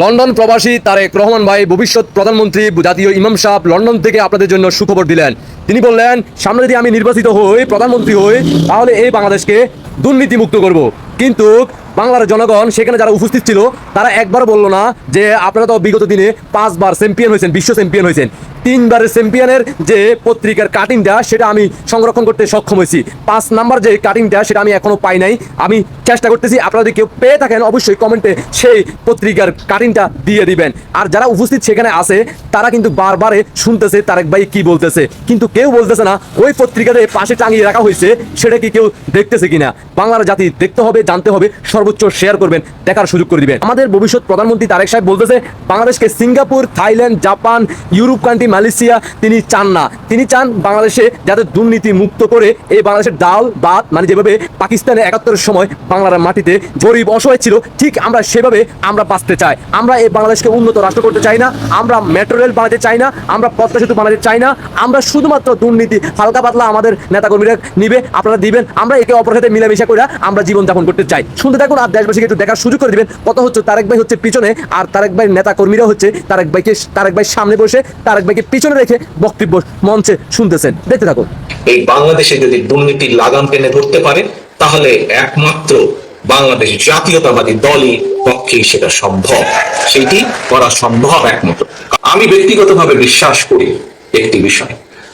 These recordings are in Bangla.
লন্ডন প্রবাসী তারেক রহমান ভাই, ভবিষ্যৎ প্রধানমন্ত্রী জাতীয় ইমাম সাহ লন্ডন থেকে আপনাদের জন্য সুখবর দিলেন। তিনি বললেন, সামনে যদি আমি নির্বাচিত হই, প্রধানমন্ত্রী হই, তাহলে এই বাংলাদেশকে দুর্নীতিমুক্ত করব। কিন্তু বাংলার জনগণ, সেখানে যারা উপস্থিত ছিল, তারা একবার বলল না যে, আপনারা তো বিগত দিনে পাঁচবার চ্যাম্পিয়ন হয়েছেন, বিশ্ব চ্যাম্পিয়ন হয়েছেন। তিনবারের চ্যাম্পিয়নের যে পত্রিকার কাটিংটা সেটা আমি সংরক্ষণ করতে সক্ষম হয়েছি। পাঁচ নাম্বার যে কাটিংটা সেটা আমি এখনও পাই নাই। আমি চেষ্টা করতেছি, আপনারা যদি কেউ পেয়ে থাকেন, অবশ্যই কমেন্টে সেই পত্রিকার কাটিংটা দিয়ে দিবেন। আর যারা উপস্থিত সেখানে আছে, তারা কিন্তু বারবারে শুনতেছে তারেক ভাই কি বলতেছে। কিন্তু কেউ বলতেছে না, ওই পত্রিকাতে পাশে টাঙিয়ে রাখা হয়েছে, সেটা কি কেউ দেখতেছে কিনা? বাংলার জাতি দেখতে হবে, জানতে হবে, সর্বোচ্চ শেয়ার করবেন, দেখার সুযোগ করে দিবেন। আমাদের ভবিষ্যৎ প্রধানমন্ত্রী তারেক সাহেব বলতেছে, বাংলাদেশকে Singapore, Thailand, Japan, Europe country Malaysia তিনি চান না। তিনি চান বাংলাদেশে যাতে দুর্নীতি মুক্ত করে এই বাংলাদেশের ডাল ভাত মানে যেভাবে পাকিস্তানে একাত্তরের সময় বাংলার মাটিতে গরিব অসহায় ছিল, ঠিক আমরা সেভাবে আমরা বাঁচতে চাই। আমরা এই বাংলাদেশকে উন্নত রাষ্ট্র করতে চাই না, আমরা মেট্রো রেল বানাতে চাই না, আমরা পদ্মা সেতু বানাতে চাই না, আমরা শুধুমাত্র দুর্নীতি, হালকা পাতলা আমাদের নেতাকর্মীরা নিবে, আপনারা দিবেন, আমরা একে অপরের সাথে মিলামিশা করে আমরা জীবনযাপন করতে চাই। শুনতে থাকুন আর দেশবাসীকে একটু দেখার সুযোগ করে দিবেন। কত হচ্ছে তারেক ভাই হচ্ছে পিছনে, আর তারেক ভাই নেতা কর্মীরা হচ্ছে তারেক ভাইকে, তারেক ভাই সামনে বসে তারেক ভাইকে পিছনে রেখে বক্তব্য মঞ্চে শুনতেছেন। দেখতে থাকুন। এই বাংলাদেশে যদি দুর্নীতির লাগাম টেনে ধরতে পারে, তাহলে একমাত্র বাংলাদেশ জাতীয়তাবাদী দলই পক্ষে সেটা সম্ভব। সেটি করা সম্ভব একমাত্র। আমি ব্যক্তিগতভাবে বিশ্বাস করি একটি বিষয়।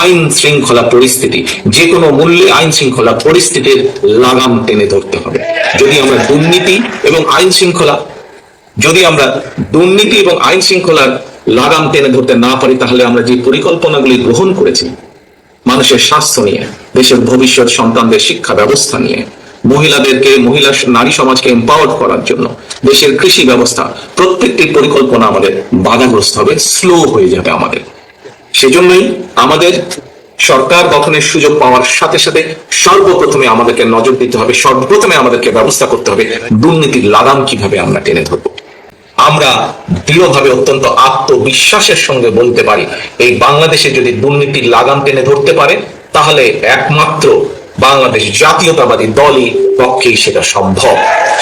আইন শৃঙ্খলা পরিস্থিতি যে কোনো মূল্যে আইন শৃঙ্খলা পরিস্থিতির লাগাম টেনে ধরতে হবে। যদি আমরা দুর্নীতি এবং আইন শৃঙ্খলা, যদি আমরা দুর্নীতি এবং আইন শৃঙ্খলার লাগাম টেনে ধরতে না পারি, তাহলে আমরা যে পরিকল্পনাগুলি গ্রহণ করেছি, মানুষের স্বাস্থ্য নিয়ে, দেশের ভবিষ্যৎ সন্তানদের শিক্ষা ব্যবস্থা নিয়ে, মহিলাদেরকে, মহিলা নারী সমাজকে এম্পাওয়ার করার জন্য, দেশের কৃষি ব্যবস্থা, প্রত্যেকটি পরিকল্পনা আমাদের বাধাগ্রস্ত হবে স্লো হয়ে যাবে আমাদের। সেজন্যই আমাদের সরকার গঠনের সুযোগ পাওয়ার সাথে সাথে সর্বপ্রথমে আমাদেরকে নজর দিতে হবে, সর্বপ্রথমে আমাদেরকে ব্যবস্থা করতে হবে দুর্নীতির লাগাম কীভাবে আমরা টেনে ধরবো। আমরা দৃঢ়ভাবে অত্যন্ত আত্মবিশ্বাসের সঙ্গে বলতে পারি, এই বাংলাদেশে যদি দুর্নীতির লাগাম টেনে ধরতে পারে, তাহলে একমাত্র বাংলাদেশ জাতীয়তাবাদী দলই পক্ষেই সেটা সম্ভব।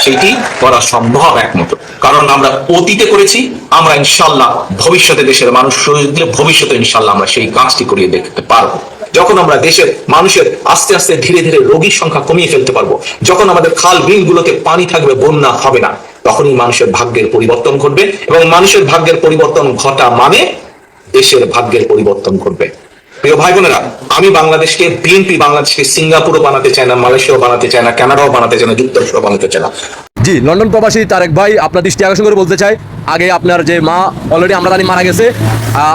সেটি করা সম্ভব একমাত্র। কারণ আমরা অতীতে করেছি, আমরা ইনশাল্লাহ ভবিষ্যতে দেশের মানুষ সুযোগ দিলে ভবিষ্যতে ইনশাল্লাহ আমরা সেই কাজটি করিয়ে দেখতে পারব। যখন আমরা দেশের মানুষের আস্তে আস্তে ধীরে ধীরে রোগীর সংখ্যা কমিয়ে ফেলতে পারব, যখন আমাদের খাল বিলগুলোতে পানি থাকবে, বন্যা হবে না, তখনই মানুষের ভাগ্যের পরিবর্তন ঘটবে এবং মানুষের ভাগ্যের পরিবর্তন ঘটা মানে দেশের ভাগ্যের পরিবর্তন ঘটবে। প্রিয় ভাই বোনেরা, আমি বাংলাদেশকে, বিএনপি বাংলাদেশকে, সিঙ্গাপুরও বানাতে চাই না, মালয়েশিয়াও বানাতে চায় না, কানাডাও বানাতে চাই না যুক্তরাষ্ট্র বানাতে চায় না। জি, লন্ডন প্রবাসী তারেক ভাই আপনার দৃষ্টি আকর্ষণ করে বলতে চাই আগে আপনার যে মা অলরেডি আমরা জানি মারা গেছে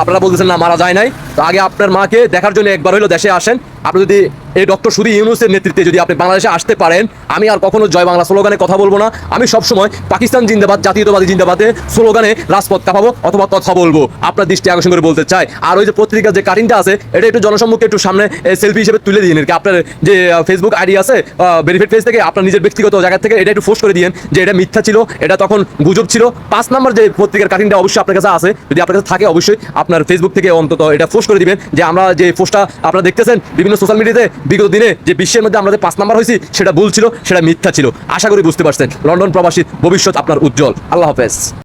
আপনারা বলতেছেন না মারা যায় নাই, তো আগে আপনার মাকে দেখার জন্য একবার হইল দেশে আসেন আপনি যদি এই ডক্টর সুদী ইউনুসের নেতৃত্বে যদি আপনি বাংলাদেশে আসতে পারেন, আমি আর কখনো জয় বাংলা স্লোগানে কথা বলব না। আমি সবসময় পাকিস্তান জিন্দাবাদ, জাতীয়তাবাদী জিন্দাবাদে স্লোগানে রাজপথ কাঁপাবো অথবা কথা বলব। আপনার দৃষ্টি আকর্ষণ করে বলতে চাই। আর ওই যে পত্রিকার যে কাটিংটা আছে, এটা একটু জনসম্মুখে একটু সামনে সেলফি হিসেবে তুলে দিন আর কি। আপনার যে ফেসবুক আইডি আছে ভেরিফাইড পেজ থেকে আপনার নিজের ব্যক্তিগত জায়গা থেকে এটা একটু ফোর্স করে দিয়েন যে এটা মিথ্যা ছিল, এটা তখন গুজব ছিল। পাঁচ নাম্বার যে পত্রিকার কাটিংটা অবশ্যই আপনার কাছে আছে। যদি আপনার কাছে থাকে অবশ্যই আপনার ফেসবুক থেকে অন্তত এটা ফোর্স করে দিবেন যে আমরা যে পোস্টটা আপনারা দেখতেছেন, বিভিন্ন সোশ্যাল মিডিয়াতে বিগত দিনে যে বিশ্বের মধ্যে আমাদের পাঁচ নাম্বার হয়েছি, সেটা ভুল ছিল, সেটা মিথ্যা ছিল। আশা করি বুঝতে পারছেন। লন্ডন প্রবাসী, ভবিষ্যৎ আপনার উজ্জ্বল। আল্লাহ হাফেজ।